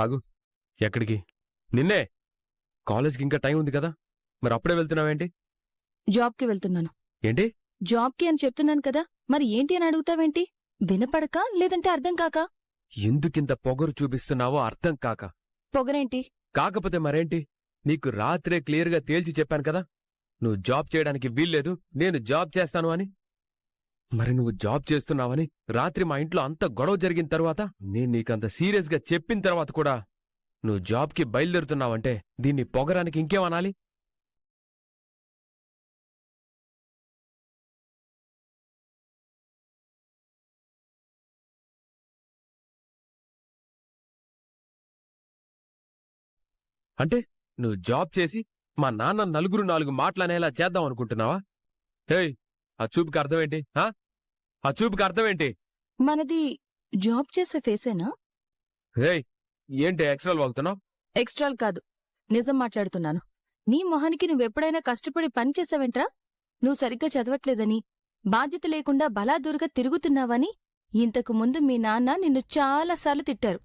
ఆగు. ఎక్కడికి? నిన్నే. కాలేజ్కి ఇంకా టైం ఉంది కదా. మరి అప్పుడే వెళ్తున్నావేంటి? జాబ్కి వెళ్తున్నాను. ఏంటి? జాబ్కి అని చెప్తున్నాను కదా. మరి ఏంటి అని అడుగుతావేంటి? వినపడక లేదంటే అర్థం కాక? ఎందుకింత పొగరు చూపిస్తున్నావో అర్థం కాక? పొగరేంటి? కాకపోతే మరేంటి? నీకు రాత్రే క్లియర్గా తేల్చి చెప్పాను కదా. నువ్వు జాబ్ చేయడానికి వీల్లేదు. నేను జాబ్ చేస్తాను అని. మరి నువ్వు జాబ్ చేస్తున్నావని రాత్రి మా ఇంట్లో అంత గొడవ జరిగిన తర్వాత నేను నీకంత సీరియస్గా చెప్పిన తర్వాత కూడా నువ్వు జాబ్కి బయలుదేరుతున్నావంటే దీన్ని పొగరానికి ఇంకేమనాలి? అంటే నువ్వు జాబ్ చేసి మా నాన్న నలుగురు నాలుగు మాటలనేలా చేద్దాం అనుకుంటున్నావా హేయ్ ఆ చూపుకి అర్థమేంటి? ఆ? ఆ చూపుకి అర్థమేంటి? మనది జాబ్ చేసే ఫేసేనా? హేయ్ ఏంటి ఎక్స్ట్రాలు వాగుతున్నావు? ఎక్స్ట్రాల్ కాదు. నిజం మాట్లాడుతున్నాను. నీ మొహానికి నువ్వెప్పుడైనా కష్టపడి పని చేసావేంట్రా? నువ్వు సరిగ్గా చదవట్లేదని బాధ్యత లేకుండా బలాదూరుగా తిరుగుతున్నావని ఇంతకు ముందు మీ నాన్న నిన్ను చాలాసార్లు తిట్టారు.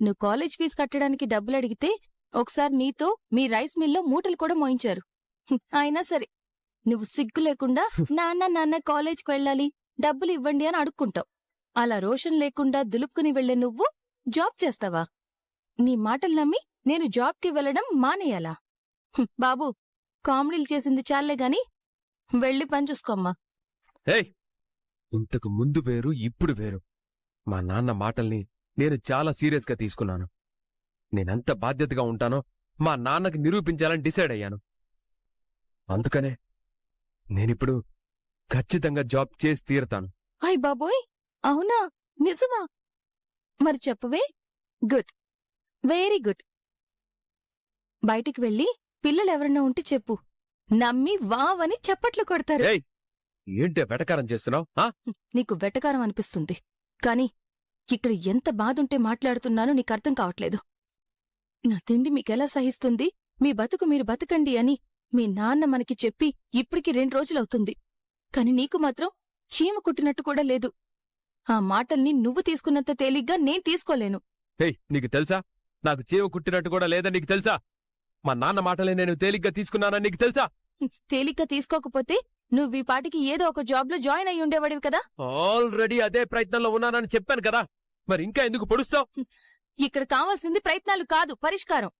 నువ్వు కాలేజ్ ఫీజు కట్టడానికి డబ్బులు అడిగితే ఒకసారి నీతో మీ రైస్ మిల్లో మూటలు కూడా మోయించారు. హ్మ్, అయినా సరే. నువ్వు సిగ్గు లేకుండా నాన్న నాన్న కాలేజ్కి వెళ్ళాలి డబ్బులు ఇవ్వండి అని అడుక్కుంటావు. అలా రోషన్ లేకుండా దులుపుకుని వెళ్ళే నువ్వు జాబ్ చేస్తావా? నీ మాటలు నమ్మి నేను జాబ్కి వెళ్ళడం మానేయాలా? హ్మ్, బాబు కామెడీలు చేసింది చాలే గాని వెళ్ళి పని చూసుకోమ్మా. హేయ్! ఇంతకు ముందు వేరు ఇప్పుడు వేరు. మా నాన్న మాటల్ని నేను చాలా సీరియస్గా తీసుకున్నాను. నేనెంత బాధ్యతగా ఉంటానో మా నాన్నకి నిరూపించాలని డిసైడ్ అయ్యాను. అందుకనే నేనిప్పుడు ఖచ్చితంగా జాబ్ చేసి తీరుతాను. అయ్ బాబోయ్! అవునా? నిజమా? మరి చెప్పవే. గుడ్. Very good. బయటికి వెళ్ళి పిల్లలు ఎవరన్నా ఉంటే చెప్పు. నమ్మి వావని చప్పట్లు కొడతారు. ఏయ్! ఏంటే వెటకారం చేస్తున్నావు? నీకు వెటకారం అనిపిస్తుంది. కాని ఇక్కడ ఎంత బాధుంటే మాట్లాడుతున్నానో నీకు అర్థం కావట్లేదు. నా తిండి మీకెలా సహిస్తుంది? మీ బతుకు మీరు బతకండి అని మీ నాన్న మనకి చెప్పి ఇప్పటికి రెండు రోజులవుతుంది. కాని నీకు మాత్రం చీమ కుట్టినట్టు కూడా లేదు. ఆ మాటల్ని నువ్వు తీసుకున్నంత తేలిగ్గా నేను తీసుకోలేను. హేయ్ నీకు తెలుసా? నాకు చీమ కుట్టినట్టు కూడా లేదని నీకు తెలుసా? మా నాన్న మాటలే నేను తేలిగ్గా తీసుకున్నానని నీకు తెలుసా? తేలిగ్గా తీసుకోకపోతే నువ్వు ఈ పాటికి ఏదో ఒక జాబ్లో జాయిన్ అయి ఉండేవాడివి కదా? ఆల్రెడీ అదే ప్రయత్నంలో ఉన్నానని చెప్పాను కదా? మరి ఇంకా ఎందుకు పొడుస్తావు? ఇక్కడ కావాల్సింది ప్రయత్నాలు కాదు పరిష్కారం.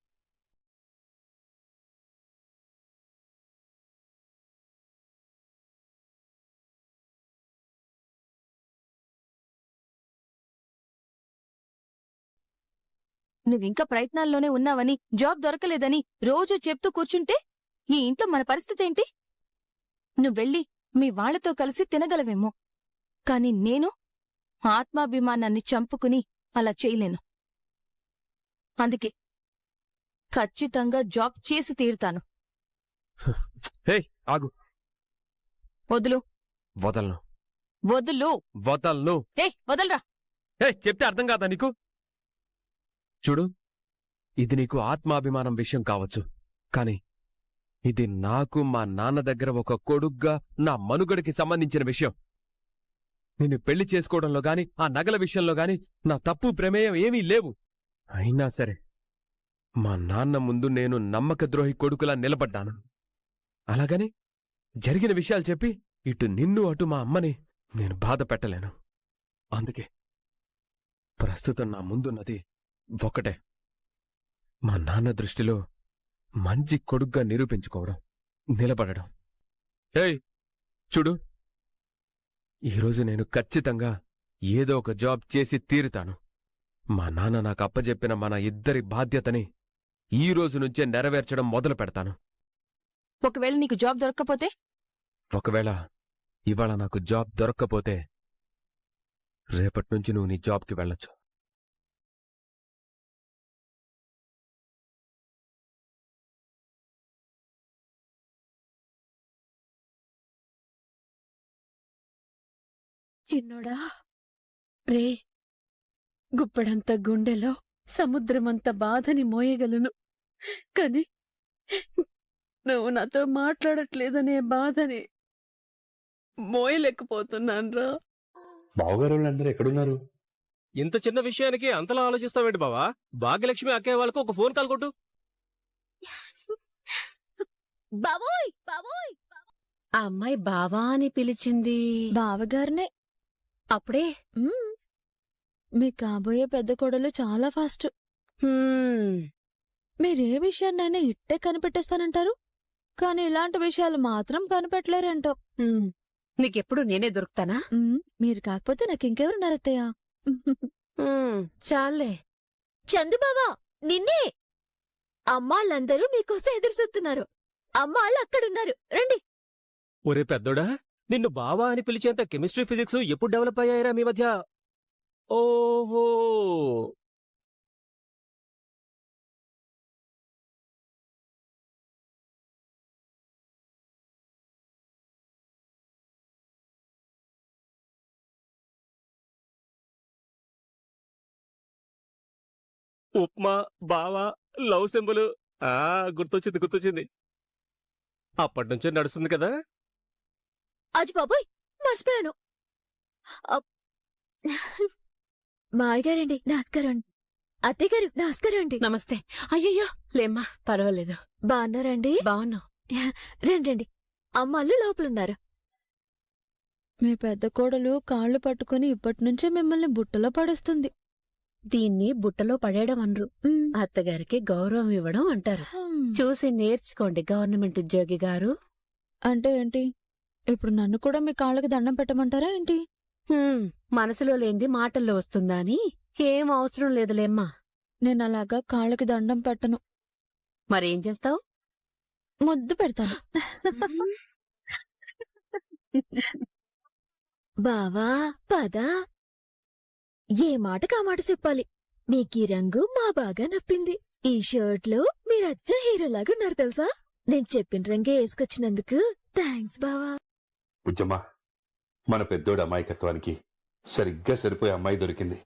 నువ్వింకా ప్రయత్నాల్లోనే ఉన్నావని జాబ్ దొరకలేదని రోజూ చెప్తూ కూర్చుంటే ఈ ఇంట్లో మన పరిస్థితి ఏంటి నువ్వెళ్ళి మీ వాళ్ళతో కలిసి తినగలవేమో. కాని నేను ఆత్మాభిమానాన్ని చంపుకుని అలా చేయలేను. అందుకే ఖచ్చితంగా జాబ్ చేసి తీరుతాను. ఆగు. వదులు. వదలను. వదులు. వదలను. ఏ వదలరా. చెప్తే అర్థం కాదా నీకు? చూడు ఇది నీకు ఆత్మాభిమానం విషయం కావచ్చు కాని ఇది నాకు మా నాన్న దగ్గర ఒక కొడుగ్గా నా మనుగడకి సంబంధించిన విషయం. నిన్ను పెళ్ళి చేసుకోవడంలో గాని ఆ నగల విషయంలో గాని నా తప్పు ప్రమేయం ఏమీ లేవు. అయినా సరే మా నాన్న ముందు నేను నమ్మకద్రోహి కొడుకులా నిలబడ్డాను. అలాగని జరిగిన విషయాలు చెప్పి ఇటు నిన్ను అటు మా అమ్మని నేను బాధ పెట్టలేను. అందుకే ప్రస్తుతం నా ముందున్నది ఒకటే మా నాన్న దృష్టిలో మంచి కొడుగ్గా నిరూపించుకోవడం నిలబడడం. ఏయ్ చూడు. ఈరోజు నేను ఖచ్చితంగా ఏదో ఒక జాబ్ చేసి తీరుతాను. మా నాన్న నాకు అప్పజెప్పిన మన ఇద్దరి బాధ్యతని ఈ రోజు నుంచే నెరవేర్చడం మొదలు పెడతాను. ఒకవేళ నీకు జాబ్ దొరక్కపోతే? ఒకవేళ ఇవాళ నాకు జాబ్ దొరక్కపోతే రేపటి నుంచి నువ్వు నీ జాబ్కి వెళ్ళొచ్చు. చిన్నోడా? రే గుప్పడంత గుండెలో సముద్రమంత బాధని మోయగలను. కాని నువ్వు నాతో మాట్లాడట్లేదనే బాధని మోయలేకపోతున్నాన్రా. బావగారు వాళ్ళందరూ ఎక్కడున్నారు? ఇంత చిన్న విషయానికి అంతలా ఆలోచిస్తావేంటి బావా? భాగ్యలక్ష్మి అక్కయ్య వాళ్ళకు ఒక ఫోన్ కాల్ కొట్టు. బావోయ్ బావోయ్ ఆ అమ్మాయి బావా అని పిలిచింది. బావగారినే అప్పుడే. మీ కాబోయే పెద్ద కొడలు చాలా ఫాస్ట్. హ్మ్, మీరే విషయాన్నైనా ఇట్టే కనిపెట్టేస్తానంటారు? కానీ ఇలాంటి విషయాలు మాత్రం కనిపెట్టలేరేంటో. హ్మ్. నీకెప్పుడు నేనే దొరుకుతానా. మీరు కాకపోతే నాకు ఇంకెవరున్నారు అత్తయ్య హ్మ్, చాలే చందుబావా నిన్నే! అమ్మాళ్ళందరూ మీకోసం ఎదురుచూస్తున్నారు. అమ్మాళ్ళు అక్కడున్నారు. రండి. ఒరే పెద్దోడా నిన్ను బావా అని పిలిచేంత కెమిస్ట్రీ ఫిజిక్స్ ఎప్పుడు డెవలప్ అయ్యాయిరా మీ మధ్య? ఓహో! ఉప్మా బావా లవ్ సింబల్. ఆ గుర్తొచ్చింది గుర్తొచ్చింది. అప్పటి నుంచే నడుస్తుంది కదా? అజ్ బాబోయ్ మర్చిపోయాను. అప్. మావయ్య గారండి నమస్కారం అండి అత్తయ్య గారు నమస్కారం అండి నమస్తే. అయ్యయ్యో లేమ్మా పర్వాలేదు. బాగున్నారండి? బావున్నావు రండి రండి. అమ్మాళ్ళు లోపలున్నారు. మీ పెద్ద కోడలు కాళ్ళు పట్టుకుని ఇప్పటి నుంచే మిమ్మల్ని బుట్టలో పడేస్తుంది. దీన్ని బుట్టలో పడేయడం అనరు. అత్తగారికి గౌరవం ఇవ్వడం అంటారు. చూసి నేర్చుకోండి గవర్నమెంట్ ఉద్యోగి గారు. అంటే ఏంటి? ఇప్పుడు నన్ను కూడా మీ కాళ్ళకి దండం పెట్టమంటారా ఏంటి? హ్మ్, మనసులో లేంది మాటల్లో వస్తుందా అని? ఏం అవసరం లేదులేమ్మా. నేను అలాగా కాళ్ళకి దండం పెట్టను. మరేం చేస్తావు? ముద్దు పెడతాను. బావా పద. ఏ మాటకు ఆ మాట చెప్పాలి? మీకీ రంగు మా బాగా నప్పింది. ఈ షర్ట్లో మీరచ్చ హీరోలాగా ఉన్నారు తెలుసా? నేను చెప్పిన రంగే వేసుకొచ్చినందుకు థ్యాంక్స్ బావా. పుచ్చమ్మా మన పెద్దోడి అమాయకత్వానికి సరిగ్గా సరిపోయే అమ్మాయి దొరికింది.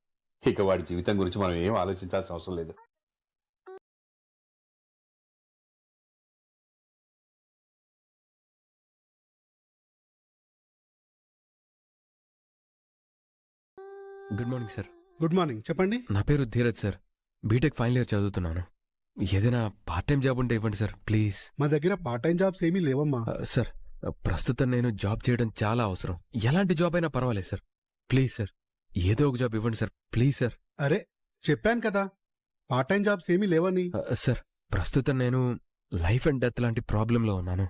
ఇక వాడి జీవితం గురించి మనం ఏం ఆలోచించాల్సిన అవసరం లేదు. Good morning sir. Good morning. చెప్పండి. నా పేరు Dheeraj sir. BTech final year చదువుతున్నాను. ఏదైనా పార్ట్ టైం జాబ్ ఉంటే ఇవ్వండి సార్. ప్లీజ్. మా దగ్గర పార్ట్ టైం జాబ్స్ ఏమీ లేవమ్మా. సార్ ప్రస్తుతం నేను జాబ్ చేయడం చాలా అవసరం. ఎలాంటి జాబ్ అయినా పర్వాలేదు సార్. Please sir. ఏదో ఒక జాబ్ ఇవ్వండి సార్. Please sir. అరే చెప్పాను కదా. పార్ట్ టైం జాబ్స్ ఏమీ లేవని. ఆ, సార్ ప్రస్తుతం నేను లైఫ్ అండ్ డెత్ లాంటి ప్రాబ్లంలో ఉన్నాను.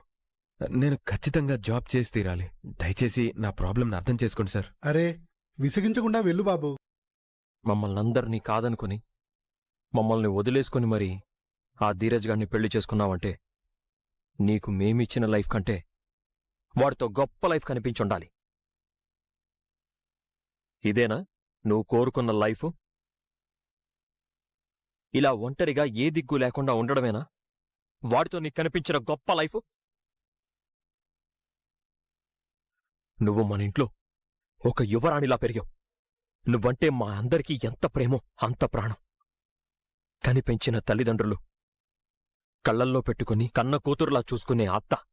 నేను ఖచ్చితంగా జాబ్ చేసి తీరాలి. దయచేసి నా ప్రాబ్లంని అర్థం చేసుకోండి సార్. అరే విసిగించకుండా వెళ్ళు బాబు. మమ్మల్ని అందరినీ కాదనుకుని మమ్మల్ని వదిలేసుకుని మరి ఆ ధీరజ్ గారిని పెళ్ళి చేసుకున్నావంటే నీకు మేమిచ్చిన లైఫ్ కంటే వాడితో గొప్ప లైఫ్ కనిపించుండాలి. ఇదేనా? నువ్వు కోరుకున్న లైఫ్? ఇలా ఒంటరిగా ఏ దిగ్గు లేకుండా ఉండడమేనా? వాడితో నీకు కనిపించిన గొప్ప లైఫ్? నువ్వు మన ఇంట్లో ఒక యువరాణిలా పెరిగావు. నువ్వంటే మా అందరికీ ఎంత ప్రేమో అంత ప్రాణం. కనిపించిన తల్లిదండ్రులు కళ్ళల్లో పెట్టుకుని కన్న కూతురులా చూసుకునే అత్త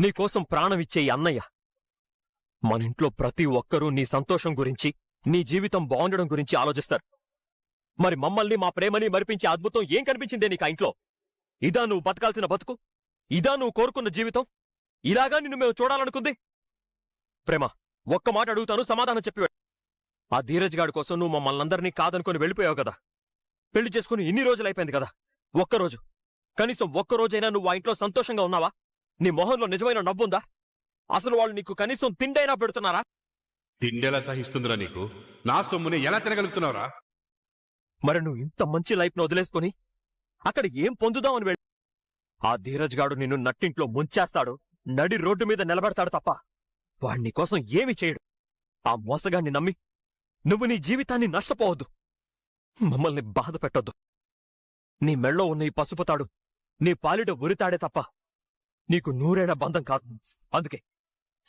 నీకోసం ప్రాణమిచ్చే అన్నయ్య. అన్నయ్య మనింట్లో ప్రతి ఒక్కరూ నీ సంతోషం గురించి నీ జీవితం బాగుండడం గురించి ఆలోచిస్తారు. మరి మమ్మల్ని మా ప్రేమని మరిపించే అద్భుతం ఏం కనిపించిందే నీకు ఇంట్లో? ఇదా నువ్వు బతకాల్సిన బతుకు? ఇదా నువ్వు కోరుకున్న జీవితం? ఇలాగా నిన్ను మేము చూడాలనుకుంది? ప్రేమ ఒక్క మాట అడుగుతాను సమాధానం చెప్పి ఆ ధీరజ్ గాడి కోసం నువ్వు మమ్మల్ని అందరినీ కాదనుకుని వెళ్ళిపోయావు కదా. పెళ్ళి చేసుకుని ఇన్ని రోజులైపోయింది కదా. ఒక్కరోజు. కనీసం ఒక్కరోజైనా నువ్వు ఆ ఇంట్లో సంతోషంగా ఉన్నావా? నీ మొహంలో నిజమైన నవ్వుందా? అసలు వాళ్ళు నీకు కనీసం తిండైనా పెడుతున్నారా? తిండెలా సహిస్తుందిరా నీకు. నా సొమ్ముని ఎలా తినగలుగుతున్నావురా? మరి నువ్వు ఇంత మంచి లైఫ్ను వదిలేసుకుని అక్కడ ఏం పొందుదామని వెళ్ళి ఆ ధీరజ్ గాడు నిన్ను నట్టింట్లో ముంచేస్తాడు నడి రోడ్డు మీద నిలబెడతాడు తప్ప వాడు నీకోసం ఏమి చేయడు. ఆ మోసగాన్ని నమ్మి నువ్వు నీ జీవితాన్ని నష్టపోవద్దు. మమ్మల్ని బాధ పెట్టొద్దు నీ మెళ్ళో ఉన్న ఈ పసుపుతాడు నీ పాలిట ఉరితాడే తప్ప నీకు నూరేళ్ళ బంధం కాదు. అందుకే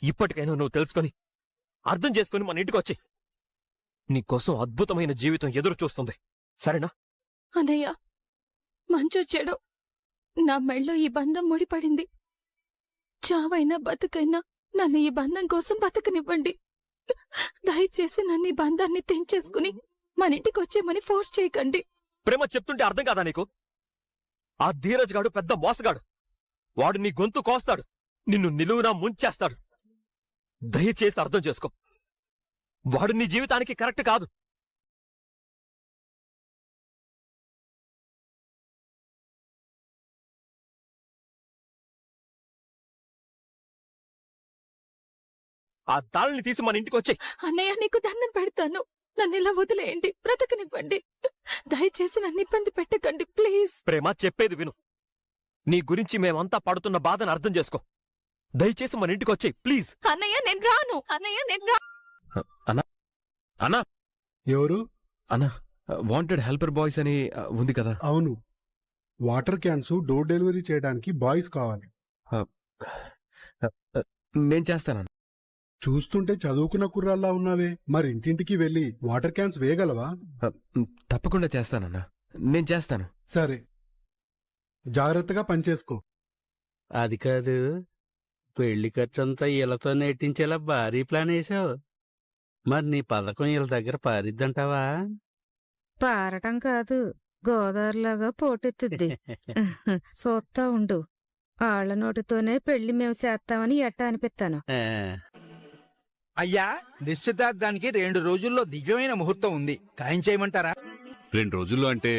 ఇప్పటికైనా నువ్వు తెలుసుకొని అర్థం చేసుకుని మన ఇంటికొచ్చి నీకోసం అద్భుతమైన జీవితం ఎదురు చూస్తుంది. సరేనా? అనయ్య మంచు చెడు. నా మెళ్ళో ఈ బంధం ముడిపడింది. చావైనా బతుకైనా నన్ను ఈ బంధం కోసం బతకనివ్వండి. దయచేసి నన్ను ఈ బంధాన్ని తెంచేసుకుని మన ఇంటికి వచ్చేయమని ఫోర్స్ చేయకండి. ప్రేమ చెప్తుంటే అర్థం కాదా నీకు? ఆ ధీరజ్ గాడు పెద్ద మోసగాడు. వాడు నీ గొంతు కోస్తాడు. నిన్ను నిలువునా ముంచేస్తాడు. దయచేసి అర్థం చేసుకో. వాడు నీ జీవితానికి కరెక్ట్ కాదు. ఆ తాళని తీసి మన ఇంటికి వచ్చే అన్నయ్య నీకు దండం పెడతాను. నన్ను ఇలా వదిలేయండి. బ్రతకనివ్వండి. దయచేసి నన్ను ఇబ్బంది పెట్టకండి ప్లీజ్. ప్రేమ చెప్పేది విను. నీ గురించి మేమంతా పడుతున్న బాధను అర్థం చేసుకో. దయచేసి మన ఇంటికి వచ్చే ప్లీజ్. అన్నయ్య నేను రాను. అన్నయ్య నేను రా అన్నా. ఎవరు? అన్నా వాంటెడ్ హెల్పర్ బాయ్స్ అని ఆ, ఉంది కదా. అవును. వాటర్ క్యాన్స్ డోర్ డెలివరీ చేయడానికి బాయ్స్ కావాలి. నేను చేస్తానన్నా. చూస్తుంటే చదువుకున్న కుర్రాల్లా ఉన్నావే. మరి ఇంటింటికి వెళ్ళి వాటర్ క్యాన్స్ వేయగలవా? తప్పకుండా చేస్తానన్నా. నేను చేస్తాను. సరే. జాగ్రత్తగా పనిచేసుకో అది కాదు. పెళ్ళి ఖర్చంతా వీళ్ళతో నెట్టించేలా భారీ ప్లాన్ వేసావు. మరి నీ పథకం వీళ్ళ దగ్గర పారిద్దంటావా? పారటం కాదు. గోదావరిలాగా పోటెత్తుద్ది. చూస్తా ఉండు. ఆళ్ళ నోటితోనే పెళ్ళి మేము చేస్తామని ఎట్ట అనిపిస్తాను ఆ, అయ్యా నిశ్చితార్థానికి రెండు రోజుల్లో దివ్యమైన ముహూర్తం ఉంది. ఖాయం చేయమంటారా? రెండు రోజుల్లో అంటే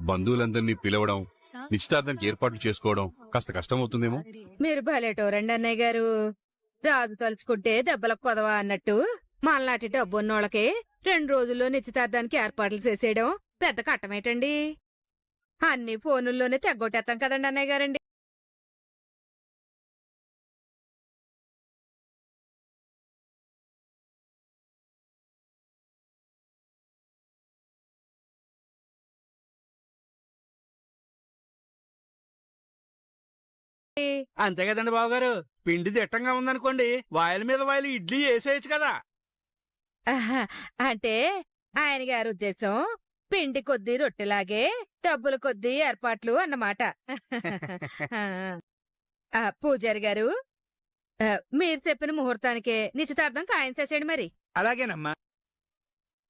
బంధువులందరినీ పిలవడం నిశ్చితార్థానికి ఏర్పాట్లు చేసుకోవడం కాస్త కష్టమవుతుందేమో. మీరు భలేటోరండి అన్నయ్య గారు. రాజు తలుచుకుంటే దెబ్బలకు కొదవా అన్నట్టు. మనలాంటి డబ్బున్నోళ్ళకి రెండు రోజుల్లో నిశ్చితార్థానికి ఏర్పాట్లు చేసేయడం పెద్ద కట్టమేటండి. అన్ని ఫోనుల్లోనే తెగ్గొట్టేస్తాం కదండి అన్నయ్య గారండి. అంతే కదండి బావగారు. పిండి దిట్టంగా ఉందనుకోండి వాయిల మీద వాయిలు ఇడ్లీ వేసేయచ్చు కదా. అంటే ఆయన గారి ఉద్దేశం పిండి కొద్దీ రొట్టెలాగే డబ్బుల కొద్దీ ఏర్పాట్లు అన్నమాట. పూజారి గారు మీరు చెప్పిన ముహూర్తానికే నిశ్చితార్థం ఖాయం చేసేయండి మరి. అలాగేనమ్మా.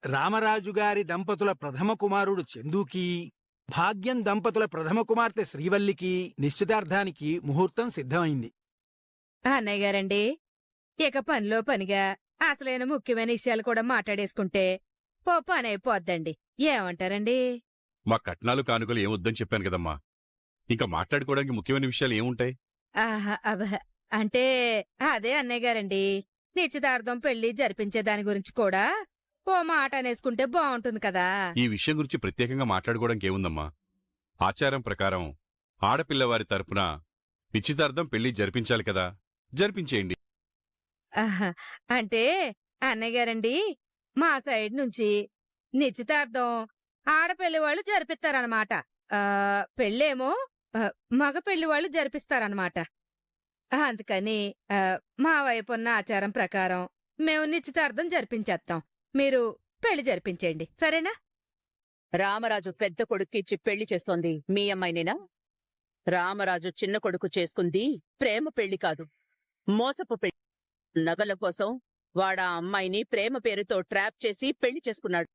రామరాజు గారి దంపతుల ప్రథమ కుమారుడు చందుకి భాగ్యం దంపతుల ప్రథమ కుమార్తె శ్రీవల్లికి నిశ్చితార్థానికి ముహూర్తం సిద్ధమైంది. అన్నయ్య గారండి ఇక పనిలో పనిగా అసలైన ముఖ్యమైన విషయాలు కూడా మాట్లాడేసుకుంటే పో పని అయిపోద్దండి ఏమంటారండి? మా కట్నాలు కానుకలు ఏమొద్దని చెప్పాను కదమ్మా. ఇంకా మాట్లాడుకోవడానికి ముఖ్యమైన విషయాలు ఏముంటాయి? ఆహా, అబ, అంటే అదే అన్నయ్య గారండి. నిశ్చితార్థం పెళ్ళి జరిపించే దాని గురించి కూడా ఓ మాట అనేసుకుంటే బాగుంటుంది కదా. ఈ విషయం గురించి ప్రత్యేకంగా మాట్లాడుకోవడానికి ఏముందమ్మా? ఆచారం ప్రకారం ఆడపిల్లవారి తరపున నిశ్చితార్థం పెళ్ళి జరిపించాలి కదా. జరిపించేయండి. ఆహా, అంటే అన్నయ్య గారండి మా సైడ్ నుంచి నిశ్చితార్థం ఆడపెళ్ళి వాళ్ళు జరిపిస్తారనమాట పెళ్ళేమో ఆ, మగ పెళ్ళి వాళ్ళు జరిపిస్తారనమాట అందుకని ఆ, మా వైపు ఉన్న ఆచారం ప్రకారం మేము నిశ్చితార్థం జరిపించేస్తాం మీరు పెళ్ళి జరిపించండి సరేనా? రామరాజు పెద్ద కొడుక్కిచ్చి పెళ్ళి చేస్తోంది. మీ అమ్మాయినేనా? రామరాజు చిన్న కొడుకు చేసుకుంది ప్రేమ పెళ్ళి కాదు. మోసపు పెళ్ళి. నగల కోసం వాడా అమ్మాయిని ప్రేమ పేరుతో ట్రాప్ చేసి పెళ్ళి చేసుకున్నాడు.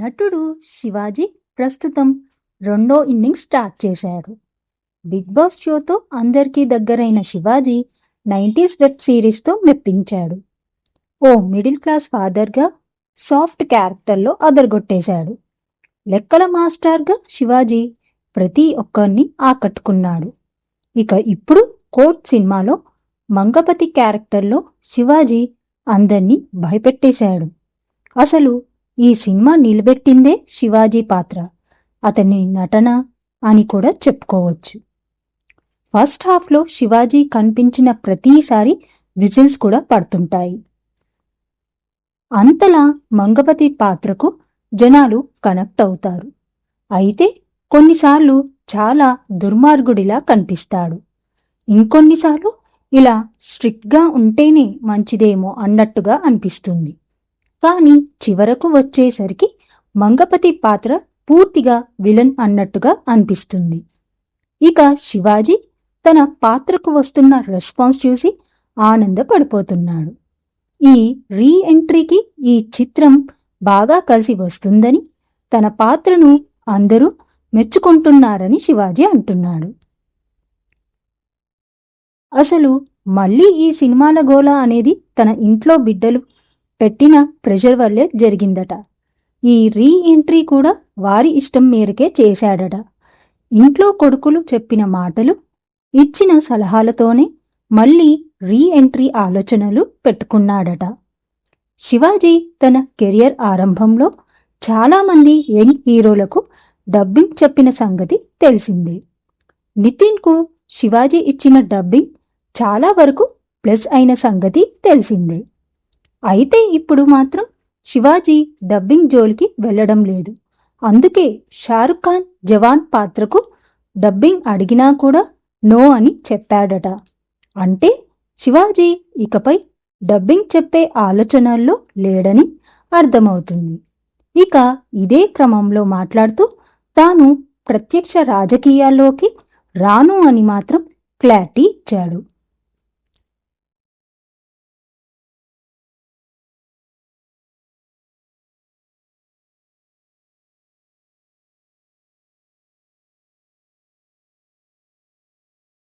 నటుడు శివాజీ ప్రస్తుతం రెండో ఇన్నింగ్స్ స్టార్ట్ చేశాడు. బిగ్ బాస్ షోతో అందరికీ దగ్గరైన శివాజీ నైంటీస్ వెబ్ సిరీస్తో మెప్పించాడు. ఓ మిడిల్ క్లాస్ ఫాదర్గా సాఫ్ట్ క్యారెక్టర్లో అదరగొట్టేశాడు. లెక్కల మాస్టర్గా శివాజీ ప్రతి ఒక్కరిని ఆకట్టుకున్నాడు. ఇక ఇప్పుడు కోర్ట్ సినిమాలో మంగపతి క్యారెక్టర్లో శివాజీ అందర్నీ భయపెట్టేశాడు. అసలు ఈ సినిమా నిలబెట్టిందే శివాజీ పాత్ర. అతని నటన అని కూడా చెప్పుకోవచ్చు. ఫస్ట్ హాఫ్లో శివాజీ కనిపించిన ప్రతిసారి విజిల్స్ కూడా పడుతుంటాయి. అంతలా మంగపతి పాత్రకు జనాలు కనెక్ట్ అవుతారు. అయితే కొన్నిసార్లు చాలా దుర్మార్గుడిలా కనిపిస్తాడు. ఇంకొన్నిసార్లు ఇలా స్ట్రిక్ట్గా ఉంటేనే మంచిదేమో అన్నట్టుగా అనిపిస్తుంది. కానీ చివరకు వచ్చేసరికి మంగపతి పాత్ర పూర్తిగా విలన్ అన్నట్టుగా అనిపిస్తుంది. ఇక శివాజీ తన పాత్రకు వస్తున్న రెస్పాన్స్ చూసి ఆనందపడిపోతున్నాడు ఈ రీ ఎంట్రీకి ఈ చిత్రం బాగా కలిసి వస్తుందని తన పాత్రను అందరూ మెచ్చుకుంటున్నారని శివాజీ అంటున్నాడు. అసలు మళ్ళీ ఈ సినిమాల గోళ అనేది తన ఇంట్లో బిడ్డలు పెట్టిన ప్రెషర్ వల్లే జరిగిందట. ఈ రీ ఎంట్రీ కూడా వారి ఇష్టం మేరకే చేశాడట. ఇంట్లో కొడుకులు చెప్పిన మాటలు ఇచ్చిన సలహాలతోనే మళ్ళీ రీ ఎంట్రీ ఆలోచనలు పెట్టుకున్నాడట. శివాజీ తన కెరియర్ ఆరంభంలో చాలామంది యంగ్ హీరోలకు డబ్బింగ్ చెప్పిన సంగతి తెలిసింది. నితిన్కు శివాజీ ఇచ్చిన డబ్బింగ్ చాలా వరకు ప్లస్ అయిన సంగతి తెలిసిందే. అయితే ఇప్పుడు మాత్రం శివాజీ డబ్బింగ్ జోలికి వెళ్ళడం లేదు. అందుకే షారుఖ్ ఖాన్ జవాన్ పాత్రకు డబ్బింగ్ అడిగినా కూడా నో అని చెప్పాడట. అంటే శివాజీ ఇకపై డబ్బింగ్ చెప్పే ఆలోచనల్లో లేడని అర్థమవుతుంది. ఇక ఇదే క్రమంలో మాట్లాడుతూ తాను ప్రత్యక్ష రాజకీయాల్లోకి రాను అని మాత్రం క్లారిటీ ఇచ్చాడు.